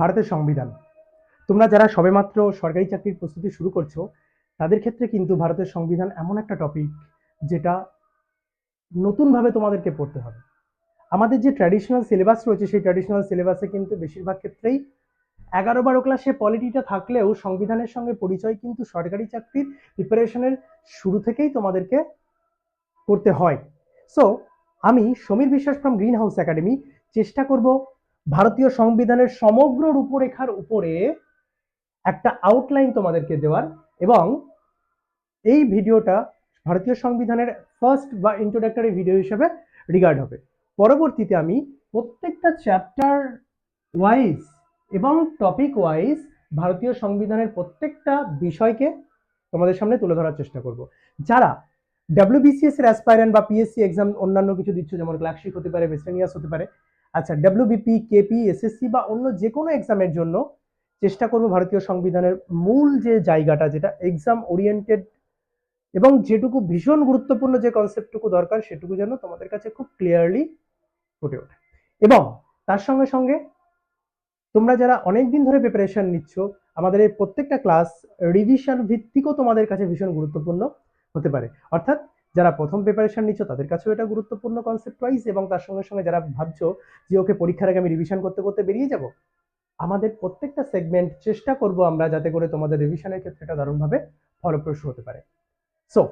ভারতের সংবিধান। তোমরা যারা সবেমাত্র সরকারি চাকরির প্রস্তুতি শুরু করছ, তাদের ক্ষেত্রে কিন্তু ভারতের সংবিধান এমন একটা টপিক যেটা নতুনভাবে তোমাদেরকে পড়তে হবে। আমাদের যে ট্র্যাডিশনাল সিলেবাস রয়েছে, সেই ট্র্যাডিশনাল সিলেবাসে কিন্তু বেশিরভাগ ক্ষেত্রেই এগারো বারো ক্লাসে পলিটিটা থাকলেও সংবিধানের সঙ্গে পরিচয় কিন্তু সরকারি চাকরির প্রিপারেশনের শুরু থেকেই তোমাদেরকে করতে হয়। সো আমি সমীর বিশ্বাস ফ্রম গ্রিন হাউস একাডেমি চেষ্টা করব ভারতীয় সংবিধানের সমগ্র রূপরেখার উপরে একটা আউটলাইন তোমাদেরকে দেওয়ার এবং এই ভিডিওটা ভারতীয় সংবিধানের ফার্স্ট বা ইন্ট্রোডাক্টরি ভিডিও হিসেবে রিগার্ড হবে। পরবর্তীতে আমি প্রত্যেকটা চ্যাপ্টার ওয়াইজ এবং টপিক ওয়াইজ ভারতীয় সংবিধানের প্রত্যেকটা বিষয়কে তোমাদের সামনে তুলে ধরার চেষ্টা করব। যারা ডাব্লিউবিসিএস এর অ্যাসপাইরেন্ট বা পিএসসি এক্সাম অন্যান্য কিছু দিচ্ছ, যেমন ক্লার্কশিপ হতে পারে ভেস্টানিয়াস হতে পারে আচ্ছা ডাব্লিউবিপি কেপি এসএসসি বা অন্য যে কোনো এক্সামের জন্য চেষ্টা করব ভারতীয় সংবিধানের মূল যে জায়গাটা, যেটা এক্সাম ওরিয়েন্টেড এবং যেটুকু ভীষণ গুরুত্বপূর্ণ যে কনসেপ্টটুকু দরকার, সেটুকু যেন তোমাদের কাছে খুব ক্লিয়ারলি ফুটে ওঠে। এবং তার সঙ্গে সঙ্গে তোমরা যারা অনেক দিন ধরে প্রিপারেশন নিচ্ছ, আমাদের এই প্রত্যেকটা ক্লাস রিভিশন ভিত্তিকও তোমাদের কাছে ভীষণ গুরুত্বপূর্ণ হতে পারে। অর্থাৎ যারা প্রথম প্রিপারেশন নিচ্ছ, তাদের কাছেও এটা গুরুত্বপূর্ণ কনসেপ্ট ওয়াইজ এবং তার সঙ্গে সঙ্গে যারা ভাবছ যে ওকে পরীক্ষার আগে আমি রিভিশন করতে করতে বেরিয়ে যাব, আমাদের প্রত্যেকটা সেগমেন্ট চেষ্টা করব আমরা যাতে করে তোমাদের রিভিশনের ক্ষেত্রে এটা দারুণভাবে ফলপ্রসূ হতে পারে। সো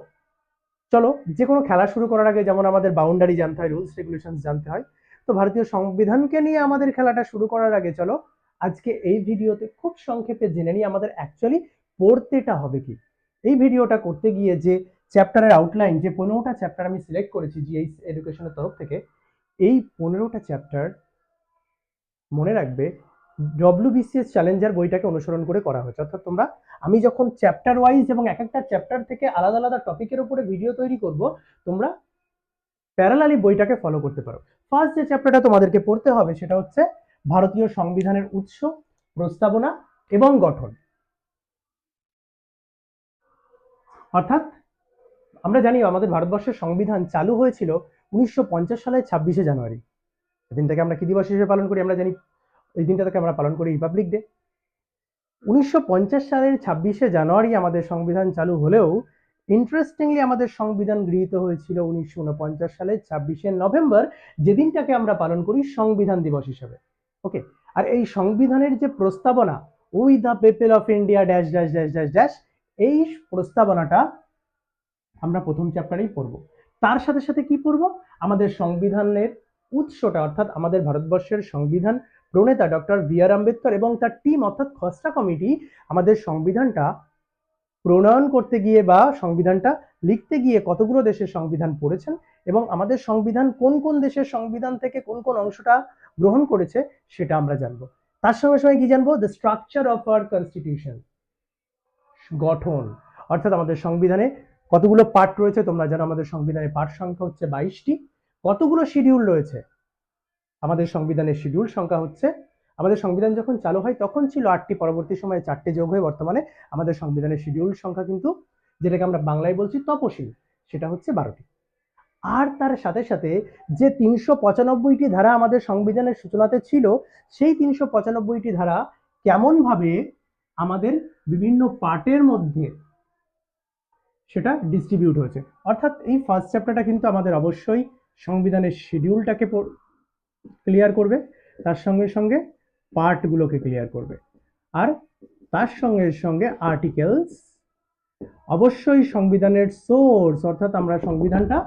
চলো যে কোনো খেলা শুরু করার আগে যেমন আমাদের বাউন্ডারি জানতে হয় রুলস রেগুলেশন জানতে হয়, তো ভারতীয় সংবিধানকে নিয়ে আমাদের খেলাটা শুরু করার আগে চলো আজকে এই ভিডিওতে খুব সংক্ষেপে জেনে নিই আমাদের অ্যাকচুয়ালি পড়তেটা হবে কি। এই ভিডিওটা করতে গিয়ে যে চ্যাপ্টারের আউটলাইন যে পনেরোটা চ্যাপ্টার আমি সিলেক্ট করেছি জিএইচ এডুকেশনের তরফ থেকে, এই পনেরোটা চ্যাপ্টার মনে রাখবে ডব্লিউবিসিএস চ্যালেঞ্জার বইটাকে অনুসরণ করে করা হয়েছে। অর্থাৎ তোমরা, আমি যখন চ্যাপ্টার ওয়াইজ এবং এক একটা চ্যাপ্টার থেকে আলাদা আলাদা টপিকের উপরে ভিডিও তৈরি করব, তোমরা প্যারালালি বইটাকে ফলো করতে পারো। ফার্স্ট যে চ্যাপ্টারটা তোমাদেরকে পড়তে হবে, সেটা হচ্ছে ভারতীয় সংবিধানের উৎস, প্রস্তাবনা এবং গঠন। অর্থাৎ আমরা জানি আমাদের ভারতবর্ষের সংবিধান চালু হয়েছিল উনিশশো পঞ্চাশ সালের ছাব্বিশে জানুয়ারি। দিনটাকে আমরা কি দিবস হিসেবে পালন করি আমরা জানি, এই দিনটাকে আমরা পালন করি রিপাবলিক ডে। উনিশশো পঞ্চাশ সালের ছাব্বিশে জানুয়ারি আমাদের সংবিধান চালু হলেও ইন্টারেস্টিংলি আমাদের সংবিধান গৃহীত হয়েছিল উনিশশো সালের ছাব্বিশে নভেম্বর, যেদিনটাকে আমরা পালন করি সংবিধান দিবস হিসেবে। ওকে আর এই সংবিধানের যে প্রস্তাবনা we the people of India dash dash dash dash dash এই প্রস্তাবনাটা আমরা প্রথম চ্যাপ্টারেই পড়ব। তার সাথে সাথে কি পড়ব? আমাদের সংবিধানের উৎসটা, অর্থাৎ আমাদের ভারতবর্ষের সংবিধান, প্রণেতা ডক্টর বি আর আম্বেদকর এবং তার টিম অর্থাৎ খসড়া কমিটি আমাদের সংবিধানটা প্রণয়ন করতে গিয়ে বা সংবিধানটা লিখতে গিয়ে কতগুলো দেশের সংবিধান পড়েছেন এবং আমাদের সংবিধান কোন কোন দেশের সংবিধান থেকে কোন কোন অংশটা গ্রহণ করেছে সেটা আমরা জানব। তার সঙ্গে সঙ্গে কি জানব? The structure of our constitution গঠন, অর্থাৎ আমাদের সংবিধানে কতগুলো পার্ট রয়েছে? তোমরা জানো আমাদের সংবিধানের পার্ট সংখ্যা হচ্ছে বাইশটি। কতগুলো শিডিউল রয়েছে? আমাদের সংবিধানের শিডিউল সংখ্যা হচ্ছে, আমাদের সংবিধান যখন চালু হয় তখন ছিল আটটি, পরবর্তী সময়ে চারটে যোগ হয়ে বর্তমানে আমাদের সংবিধানের শিডিউল সংখ্যা কিন্তু, যেটাকে আমরা বাংলায় বলছি তপশিল, সেটা হচ্ছে বারোটি। আর তার সাথে সাথে যে তিনশো পঁচানব্বইটি ধারা আমাদের সংবিধানের সূচনাতে ছিল, সেই তিনশো পঁচানব্বইটি ধারা কেমনভাবে আমাদের বিভিন্ন পার্টের মধ্যে সেটা ডিস্ট্রিবিউট হয়েছে। অর্থাৎ এই ফার্স্ট চ্যাপ্টারটা কিন্তু আমাদের অবশ্যই সংবিধানের শিডিউলটাকে ক্লিয়ার করবে, তার সঙ্গে সঙ্গে পার্টগুলোকে ক্লিয়ার করবে। আর তার সঙ্গে সঙ্গে আর্টিকেলস অবশ্যই সংবিধানের সোর্স অর্থাৎ আমরা সংবিধানটা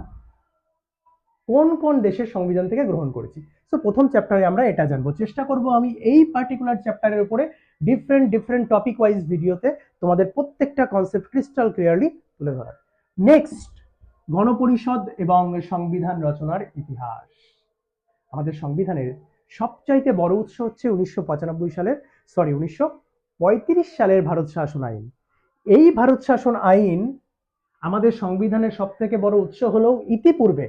কোন কোন দেশের সংবিধান থেকে গ্রহণ করেছি। সো প্রথম চ্যাপ্টারে আমরা এটা জানব। চেষ্টা করব আমি এই পার্টিকুলার চ্যাপ্টারের উপরে ডিফারেন্ট ডিফারেন্ট টপিক ওয়াইজ ভিডিওতে তোমাদের প্রত্যেকটা কনসেপ্ট ক্রিস্টাল ক্লিয়ারলি তুলে ধরার। নেক্সট গণপরিষদ এবং সংবিধান রচনার ইতিহাস। আমাদের সংবিধানের সবচাইতে বড় উৎস হচ্ছে উনিশশো পঁচানব্বই সালের সরি উনিশশো পঁয়ত্রিশ সালের ভারত শাসন আইন। এই ভারত শাসন আইন আমাদের সংবিধানের সব থেকে বড় উৎস হলো ইতিপূর্বে।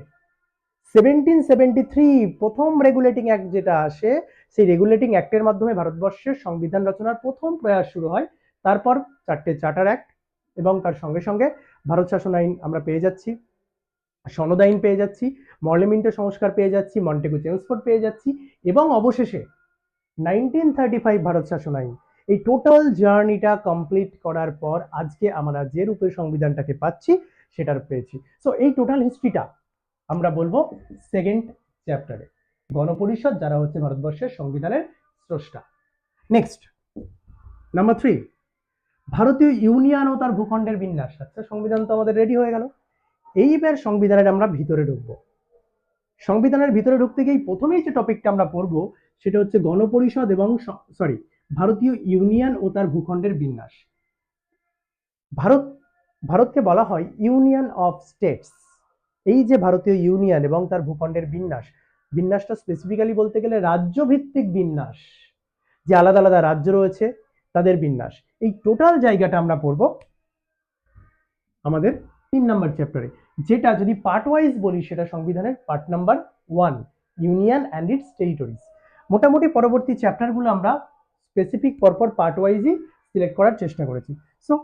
সেভেন্টিন সেভেন্টি থ্রি প্রথম রেগুলেটিং অ্যাক্ট যেটা আসে, সেই রেগুলেটিং অ্যাক্টের মাধ্যমে ভারতবর্ষের সংবিধান রচনার প্রথম প্রয়াস শুরু হয়। তারপর চারটে চার্টার অ্যাক্ট এবং তার সঙ্গে সঙ্গে ভারত শাসন আইন আমরা পেয়ে যাচ্ছি, সনদ আইন পেয়ে যাচ্ছি, মর্লেমিন্টো সংস্কার পেয়ে যাচ্ছি, মন্টেগু চেমসফোর্ড পেয়ে যাচ্ছি এবং অবশেষে নাইনটিন থার্টি ফাইভ ভারত শাসন আইন। এই টোটাল জার্নিটা কমপ্লিট করার পর আজকে আমরা যে রূপে সংবিধানটাকে পাচ্ছি সেটার পেয়েছি। সো এই টোটাল হিস্ট্রিটা আমরা বলব সেকেন্ড চ্যাপ্টারে গণপরিষদ, যারা হচ্ছে ভারতবর্ষের সংবিধানের স্রষ্টা। নেক্সট নাম্বার থ্রি ভারতীয় ইউনিয়ন ও তার ভূখণ্ডের বিন্যাস। আচ্ছা সংবিধান তো আমাদের রেডি হয়ে গেল। এইবার সংবিধানের আমরা ভিতরে ঢুকবো। সংবিধানের ভিতরে ঢুকতে গিয়ে প্রথমেই যে টপিকটা আমরা পড়ব, সেটা হচ্ছে গণপরিষদ এবং সরি ভারতীয় ইউনিয়ন ও তার ভূখণ্ডের বিন্যাস। ভারত, ভারতকে বলা হয় ইউনিয়ন অফ স্টেটস। এই যে ভারতীয় ইউনিয়ন এবং তার ভূখণ্ডের বিন্যাস, বিন্যাসটা স্পেসিফিক্যালি বলতে গেলে রাজ্যভিত্তিক বিন্যাস। যে আলাদা আলাদা রাজ্য রয়েছে তাদের বিন্যাস। এই টোটাল জায়গাটা আমরা পড়ব আমাদের তিন নাম্বার চ্যাপ্টারে যেটা যদি পার্ট ওয়াইজ বলি, সেটা সংবিধানের part number one union and its territories মোটামুটি পরবর্তী চ্যাপ্টারগুলো আমরা স্পেসিফিক পরপর পার্ট ওয়াইজই সিলেক্ট করার চেষ্টা করেছি। So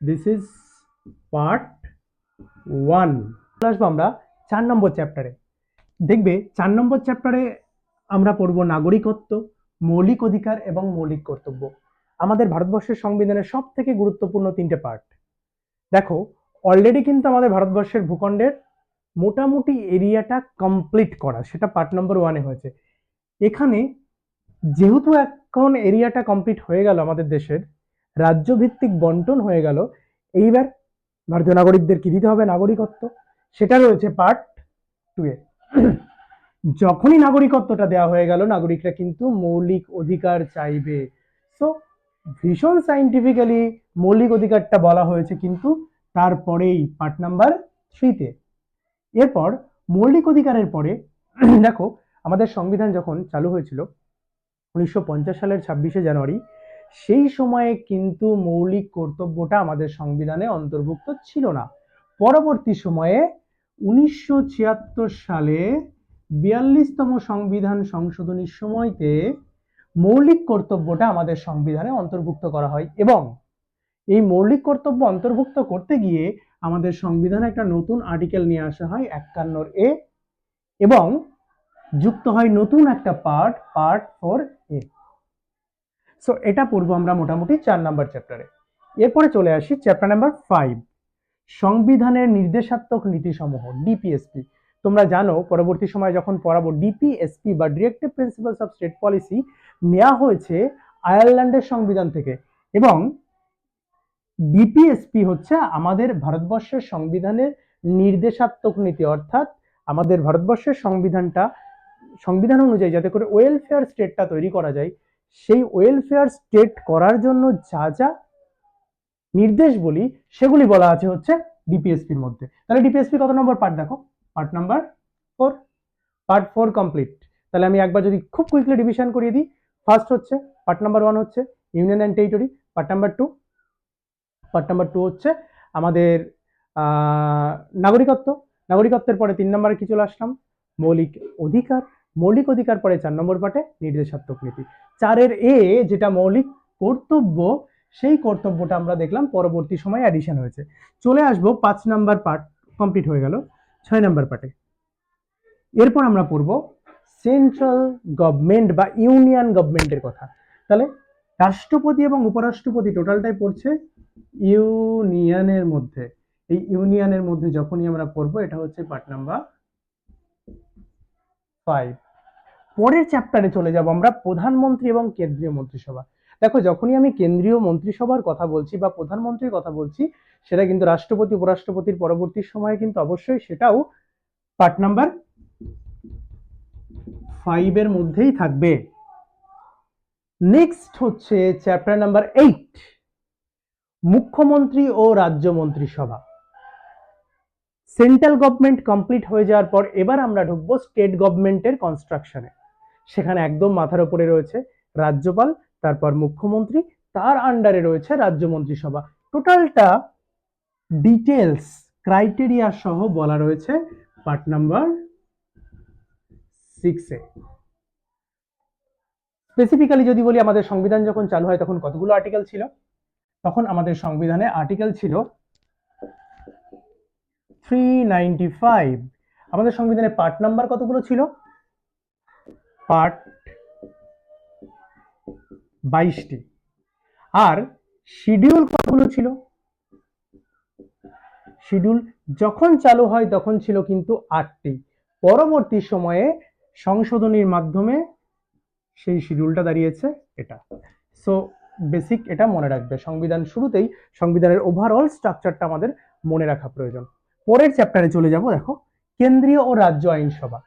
this is part one আসব আমরা চার নম্বর চ্যাপ্টারে দেখবে, চার নম্বর চ্যাপ্টারে আমরা পড়ব নাগরিকত্ব, মৌলিক অধিকার এবং মৌলিক কর্তব্য। আমাদের ভারতবর্ষের সংবিধানের সব থেকে গুরুত্বপূর্ণ তিনটে পার্ট দেখো অলরেডি কিন্তু আমাদের ভারতবর্ষের ভূখণ্ডের মোটামুটি এরিয়াটা কমপ্লিট করা, সেটা পার্ট নম্বর ওয়ানে হয়েছে। এখানে যেহেতু এখন এরিয়াটা কমপ্লিট হয়ে গেল আমাদের দেশের, রাজ্যভিত্তিক বন্টন হয়ে গেল, এইবার ভারতীয় নাগরিকদের কি দিতে হবে? নাগরিকত্ব। সেটা রয়েছে পার্ট টু এ যখনই নাগরিকত্বটা দেওয়া হয়ে গেল, নাগরিকরা কিন্তু মৌলিক অধিকার চাইবে। সো ভীষণ সাইন্টিফিক্যালি মৌলিক অধিকারটা বলা হয়েছে কিন্তু তারপরেই পার্ট নাম্বার থ্রিতে এরপর, মৌলিক অধিকারের পরে, দেখো, আমাদের সংবিধান যখন চালু হয়েছিল, উনিশশো পঞ্চাশ সালের ছাব্বিশে জানুয়ারি, সেই সময়ে কিন্তু মৌলিক কর্তব্যটা আমাদের সংবিধানে অন্তর্ভুক্ত ছিল না। পরবর্তী সময়ে, উনিশশো ছিয়াত্তর সালে বিয়াল্লিশতম সংবিধান সংশোধনীর সময়তে মৌলিক কর্তব্যটা আমাদের সংবিধানে অন্তর্ভুক্ত করা হয় এবং এই মৌলিক কর্তব্য অন্তর্ভুক্ত করতে গিয়ে আমাদের সংবিধানে একটা নতুন আর্টিকেল নিয়ে আসা হয় একান্নর এ এবং যুক্ত হয় নতুন একটা part part four A. So এটা পড়ব আমরা মোটামুটি চার নাম্বার চ্যাপ্টারে। এরপরে চলে আসি চ্যাপ্টার নাম্বার ফাইভ, সংবিধানের নির্দেশাত্মক নীতিসমূহ ডিপিএসপি তোমরা জানো, পরবর্তী সময় যখন পড়াবো ডিপিএসপি বা directive principles of state policy নেওয়া হয়েছে আয়ারল্যান্ডের সংবিধান থেকে এবং ডিপিএসপি হচ্ছে আমাদের ভারতবর্ষের সংবিধানের নির্দেশাত্মক নীতি, অর্থাৎ আমাদের ভারতবর্ষের সংবিধানটা, সংবিধান অনুযায়ী যাতে করে ওয়েলফেয়ার স্টেটটা তৈরি করা যায়, সেই ওয়েলফেয়ার স্টেট করার জন্য যা যা নির্দেশ বলি, সেগুলি বলা আছে হচ্ছে ডিপিএসপির মধ্যে। তাহলে ডিপিএসপি কত নম্বর পার্ট দেখো? Part number four part four complete তাহলে আমি একবার যদি খুব কুইকলি ডিভিশন করিয়ে দিই ফার্স্ট হচ্ছে পার্ট নাম্বার ওয়ান হচ্ছে union and territory part number two part number two হচ্ছে আমাদের নাগরিকত্ব। নাগরিকত্বের পরে তিন নম্বরে কি চলে আসলাম? মৌলিক অধিকার। মৌলিক অধিকার পরে চার নম্বর পার্টে নির্দেশাত্মক নীতি। চারের এ যেটা মৌলিক কর্তব্য, সেই কর্তব্যটা আমরা দেখলাম পরবর্তী সময় অ্যাডিশন হয়েছে। চলে আসব পাঁচ নাম্বার পার্ট কমপ্লিট হয়ে গেল। ছয় নম্বর পার্টে। এরপর আমরা পড়ব সেন্ট্রাল গভর্নমেন্ট বা ইউনিয়ন গভর্নমেন্টের কথা। তাহলে রাষ্ট্রপতি এবং উপরাষ্ট্রপতি টোটালটাই পড়ছে ইউনিয়নের মধ্যে। এই ইউনিয়নের মধ্যে যখনই আমরা পড়ব, এটা হচ্ছে পার্ট নাম্বার ফাইভ পরের চ্যাপ্টারে চলে যাব আমরা প্রধানমন্ত্রী এবং কেন্দ্রীয় মন্ত্রিসভা। দেখো, যখনই আমি কেন্দ্রীয় মন্ত্রিসভার কথা বলছি বা প্রধানমন্ত্রীর কথা বলছি, সেটা কিন্তু রাষ্ট্রপতি, উপরাষ্ট্রপতির পরবর্তী সময়ে কিন্তু অবশ্যই সেটাও পার্ট নাম্বার ফাইভের মধ্যেই থাকবে। নেক্সট হচ্ছে চ্যাপ্টার নাম্বার এইট মুখ্যমন্ত্রী ও রাজ্য মন্ত্রিসভা। সেন্ট্রাল গভর্নমেন্ট কমপ্লিট হয়ে যাওয়ার পর এবার আমরা ঢুকবো স্টেট গভর্নমেন্টের কনস্ট্রাকশনে সেখানে একদম মাথার উপরে রয়েছে রাজ্যপাল তারপর মুখ্যমন্ত্রী, তার আন্ডারে রয়েছে রাজ্য মন্ত্রিসভা। টোটালটা ডিটেলস ক্রাইটেরিয়া সহ বলা রয়েছে পার্ট নাম্বার সিক্সে স্পেসিফিক্যালি যদি বলি, আমাদের সংবিধান যখন চালু হয় তখন কতগুলো আর্টিকেল ছিল? তখন আমাদের সংবিধানে আর্টিকেল ছিল থ্রি আমাদের সংবিধানে পার্ট নাম্বার কতগুলো ছিল? পার্ট বাইশটি। আর শিডিউল কতগুলো ছিল? শিডিউল যখন চালু হয় তখন ছিল কিন্তু আটটি। পরবর্তী সময়ে সংশোধনীর মাধ্যমে সেই শিডিউলটা দাঁড়িয়েছে এটা। সো বেসিক এটা মনে রাখবে। সংবিধান শুরুতেই সংবিধানের ওভারঅল স্ট্রাকচারটা আমাদের মনে রাখা প্রয়োজন। পরের চ্যাপ্টারে চলে যাব, দেখো। কেন্দ্রীয় ও রাজ্য আইনসভা।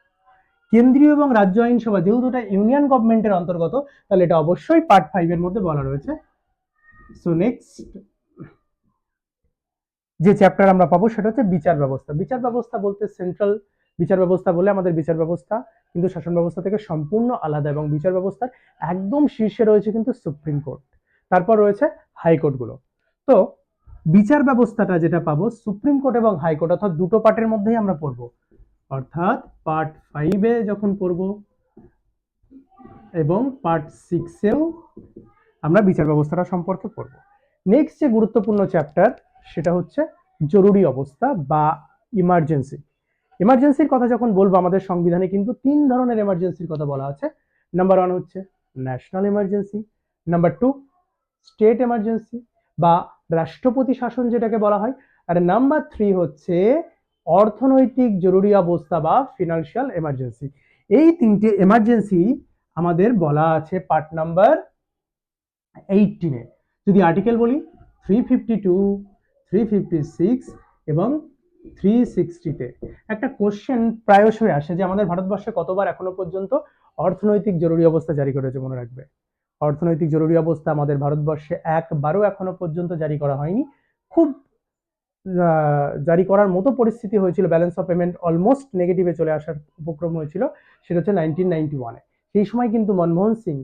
কেন্দ্রীয় এবং রাজ্য আইনসভা, যেহেতু এটা ইউনিয়ন গভর্নমেন্টের অন্তর্গত, তাহলে এটা অবশ্যই পার্ট ফাইভের মধ্যে বলা রয়েছে। সো নেক্সট যে চ্যাপ্টার আমরা পাবো, সেটা হচ্ছে বিচার ব্যবস্থা। বিচার ব্যবস্থা বলতে সেন্ট্রাল বিচার ব্যবস্থা বলে আমাদের বিচার ব্যবস্থা, কিন্তু শাসন ব্যবস্থা থেকে সম্পূর্ণ আলাদা এবং বিচার ব্যবস্থার একদম শীর্ষে রয়েছে কিন্তু সুপ্রিম কোর্ট। তারপর রয়েছে হাইকোর্টগুলো তো, বিচার ব্যবস্থাটা যেটা পাবো, সুপ্রিম কোর্ট এবং হাইকোর্ট অর্থাৎ দুটো পার্টের মধ্যেই আমরা পড়ব। অর্থাৎ পার্ট ফাইভে যখন পড়ব এবং পার্ট সিক্সেও আমরা বিচার ব্যবস্থাটা সম্পর্কে পড়ব। নেক্সট যে গুরুত্বপূর্ণ চ্যাপ্টার সেটা হচ্ছে জরুরি অবস্থা বা ইমার্জেন্সি এমার্জেন্সির কথা যখন বলব, আমাদের সংবিধানে কিন্তু তিন ধরনের এমার্জেন্সির কথা বলা আছে। নাম্বার ওয়ান হচ্ছে national emergency number two state emergency বা রাষ্ট্রপতি শাসন যেটাকে বলা হয়, আর নাম্বার থ্রি হচ্ছে অর্থনৈতিক জরুরি অবস্থা বা ফিনান্সিয়াল এমার্জেন্সি এই তিনটে এমার্জেন্সি আমাদের বলা আছে পার্ট নাম্বার এইটিনে যদি আর্টিকেল বলি three fifty two three fifty six এবং থ্রি সিক্সটিতে একটা কোশ্চেন প্রায়শই আসে যে আমাদের ভারতবর্ষে কতবার এখনও পর্যন্ত অর্থনৈতিক জরুরি অবস্থা জারি করেছে মনে রাখবে? অর্থনৈতিক জরুরি অবস্থা আমাদের ভারতবর্ষে একবারও এখনও পর্যন্ত জারি করা হয়নি। খুব জারি করার মতো পরিস্থিতি হয়েছিল ব্যালেন্স অফ পেমেন্ট অলমোস্ট নেগেটিভে চলে আসার উপক্রম হয়েছিল, সেটা হচ্ছে নাইনটিন নাইনটি ওয়ানে সেই সময় কিন্তু মনমোহন সিং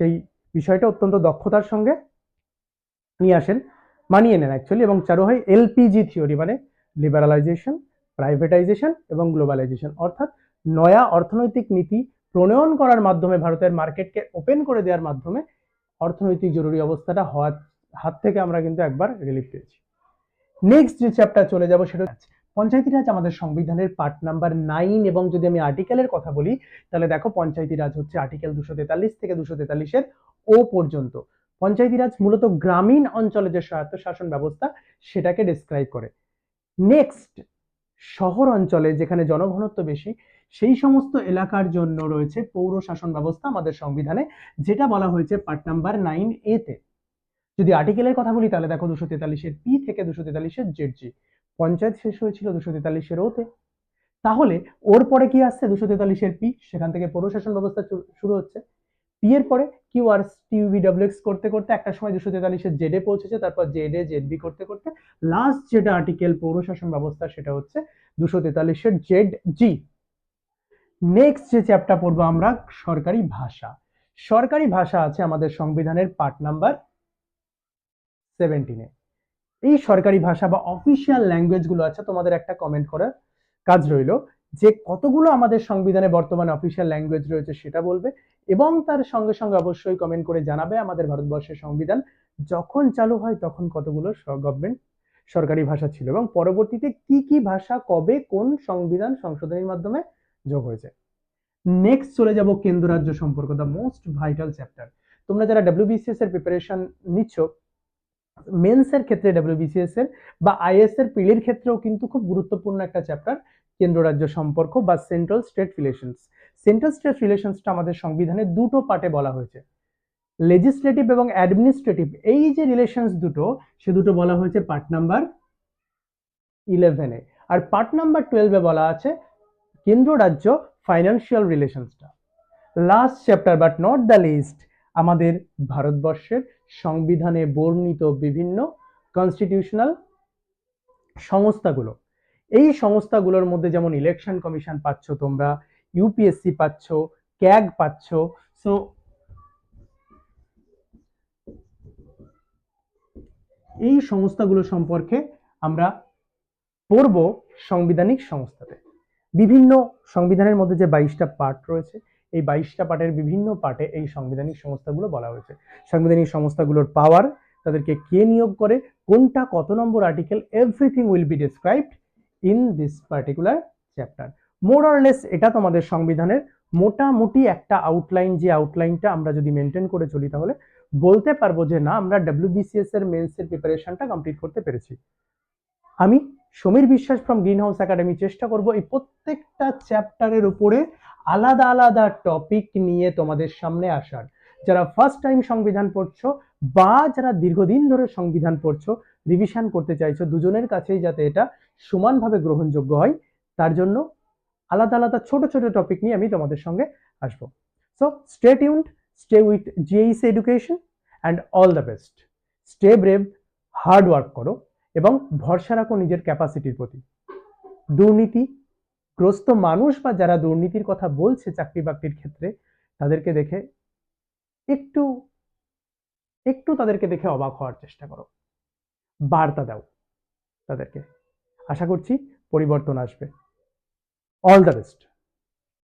সেই বিষয়টা অত্যন্ত দক্ষতার সঙ্গে নিয়ে আসেন, মানিয়ে নেন অ্যাকচুয়ালি এবং চারু হয় এলপিজি থিওরি মানে লিবারালাইজেশন প্রাইভেটাইজেশন এবং গ্লোবালাইজেশন অর্থাৎ নয়া অর্থনৈতিক নীতি প্রণয়ন করার মাধ্যমে ভারতের মার্কেটকে ওপেন করে দেওয়ার মাধ্যমে অর্থনৈতিক জরুরি অবস্থাটা হওয়ার হাত থেকে আমরা কিন্তু একবার রিলিফ পেয়েছি। নেক্সট যে চ্যাপ্টার চলে যাব সেটা হচ্ছে পঞ্চায়েতি রাজ আমাদের সংবিধানের পার্ট নাম্বার নাইন এবং যদি আমি আর্টিকেলের কথা বলি, তাহলে দেখো পঞ্চায়েতি রাজ হচ্ছে আর্টিকেল দুশো তেতাল্লিশ থেকে দুশো তেতাল্লিশের ও পর্যন্ত। পঞ্চায়েতি রাজ মূলত গ্রামীণ অঞ্চলে যে স্বায়ত্ত শাসন ব্যবস্থা, সেটাকে ডিসক্রাইব করে। নেক্সট শহর অঞ্চলে যেখানে জনঘনত্ব বেশি, সেই সমস্ত এলাকার জন্য রয়েছে পৌর শাসন ব্যবস্থা আমাদের সংবিধানে, যেটা বলা হয়েছে পার্ট নাম্বার নাইন এতে যদি আর্টিকেলের কথা বলি, তাহলে দেখো দুশো তেতাল্লিশের পি থেকে দুশো তেতাল্লিশের জেড জি পঞ্চায়েত শেষ হয়েছিল দুশো তেতাল্লিশের ওতে তাহলে ওর পরে কি আসছে দুশো তেতাল্লিশের পি সেখান থেকে পৌর শাসন ব্যবস্থা শুরু হচ্ছে। পি এর পরে কিউ আর টিউবি করতে করতে একটা সময় দুশো তেতাল্লিশের জেডে পৌঁছেছে, তারপর জেডে জেড বি করতে করতে লাস্ট যেটা আর্টিকেল পৌরশাসন ব্যবস্থা, সেটা হচ্ছে দুশো তেতাল্লিশের জেড জি নেক্সট যে চ্যাপ্টার পড়ব আমরা, সরকারি ভাষা। সরকারি ভাষা আছে আমাদের সংবিধানের পার্ট নাম্বার সেভেন্টিনে এই সরকারি ভাষা বা অফিসিয়াল ল্যাঙ্গুয়েজগুলো আছে, তোমাদের একটা কমেন্ট করার কাজ রইল, যে কতগুলো আমাদের সংবিধানে বর্তমানে অফিসিয়াল ল্যাঙ্গুয়েজ রয়েছে সেটা বলবে এবং তার সঙ্গে সঙ্গে অবশ্যই কমেন্ট করে জানাবে আমাদের ভারতবর্ষের সংবিধান, যখন চালু হয় তখন কতগুলো গভর্নমেন্ট সরকারি ভাষা ছিল এবং পরবর্তীতে কি কি ভাষা কবে কোন সংবিধান সংশোধনীর মাধ্যমে যোগ হয়েছে। নেক্সট চলে যাব কেন্দ্র রাজ্য সম্পর্ক দ্য মোস্ট ভাইটাল চ্যাপ্টার তোমরা যারা ডাব্লিউবিসিএস এর প্রিপারেশন নিচ্ছ মেন্সের ক্ষেত্রে ডাব্লিউবিসিএস এর বা আইএস এর পিলির ক্ষেত্রেও কিন্তু খুব গুরুত্বপূর্ণ একটা চ্যাপ্টার কেন্দ্র রাজ্য সম্পর্ক বা central state relations central state রিলেশনসটা আমাদের সংবিধানে দুটো পার্টে বলা হয়েছে। লেজিসলেটিভ এবং অ্যাডমিনিস্ট্রেটিভ এই যে রিলেশনস দুটো, সে দুটো বলা হয়েছে পার্ট নাম্বার ইলেভেনে আর পার্ট নাম্বার টুয়েলভে বলা আছে কেন্দ্র রাজ্য financial রিলেশনসটা last chapter but not the least আমাদের ভারতবর্ষের সংবিধানে বর্ণিত বিভিন্ন কনস্টিটিউশনাল সংস্থাগুলো। এই সংস্থাগুলোর মধ্যে যেমন ইলেকশন কমিশন পাচ্ছ তোমরা ইউপিএসসি পাচ্ছ ক্যাগ পাচ্ছ সো এই সংস্থাগুলো সম্পর্কে আমরা পড়ব সাংবিধানিক সংস্থাতে। বিভিন্ন সংবিধানের মধ্যে যে বাইশটা পার্ট রয়েছে এই বাইশটা পার্টের বিভিন্ন পার্টে এই সাংবিধানিক সংস্থাগুলো বলা হয়েছে। সাংবিধানিক সংস্থাগুলোর পাওয়ার তাদেরকে কে নিয়োগ করে, কোনটা কত নম্বর article everything will be described in this particular chapter more or less এটা তোমাদের সংবিধানের মোটামুটি একটা আউটলাইন যে আউটলাইনটা আমরা যদি মেনটেন করে চলি তাহলে বলতে পারব যে না, আমরা ডাব্লিউবিসিএস এর মেন্সের প্রিপারেশনটা কমপ্লিট করতে পেরেছি। আমি সমীর বিশ্বাস ফ্রম গ্রিন হাউস একাডেমি চেষ্টা করব এই প্রত্যেকটা চ্যাপ্টারের উপরে আলাদা আলাদা টপিক নিয়ে তোমাদের সামনে আসার। যারা ফার্স্ট টাইম সংবিধান পড়ছো বা যারা দীর্ঘদিন ধরে সংবিধান পড়ছো রিভিশন করতে চাইছো, দুজনের কাছেই যাতে এটা সমানভাবে গ্রহণযোগ্য হয়, তার জন্য আলাদা আলাদা ছোট ছোট টপিক নিয়ে আমি তোমাদের সঙ্গে আসব। So stay tuned stay with GS education and all the best stay brave hard work করো। এবং ভরসা রাখো নিজের ক্যাপাসিটির প্রতি। দুর্নীতি, গ্রস্ত মানুষ বা যারা দুর্নীতির কথা বলছে চাকরি বাকরির ক্ষেত্রে, তাদেরকে দেখে একটু একটু তাদেরকে দেখে অবাক হওয়ার চেষ্টা করো। বার্তা দাও তাদেরকে। আশা করছি পরিবর্তন আসবে। All the best